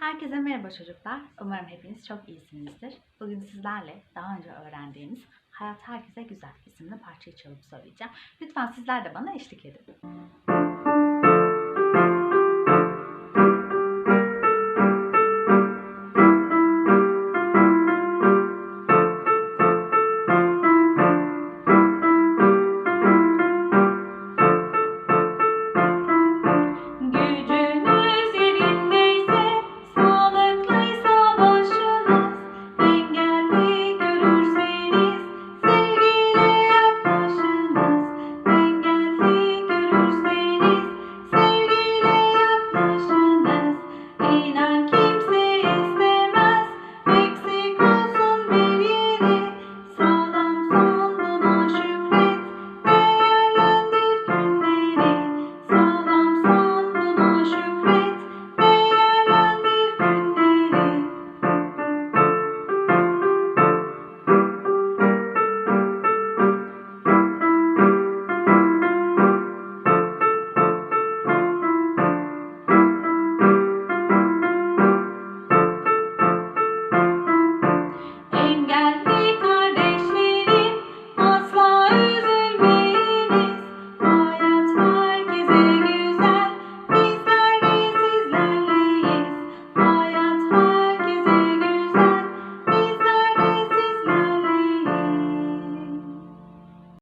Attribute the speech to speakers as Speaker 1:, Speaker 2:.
Speaker 1: Herkese merhaba çocuklar. Umarım hepiniz çok iyisinizdir. Bugün sizlerle daha önce öğrendiğimiz Hayat Herkese Güzel isimli parçayı çalıp söyleyeceğim. Lütfen sizler de bana eşlik edin.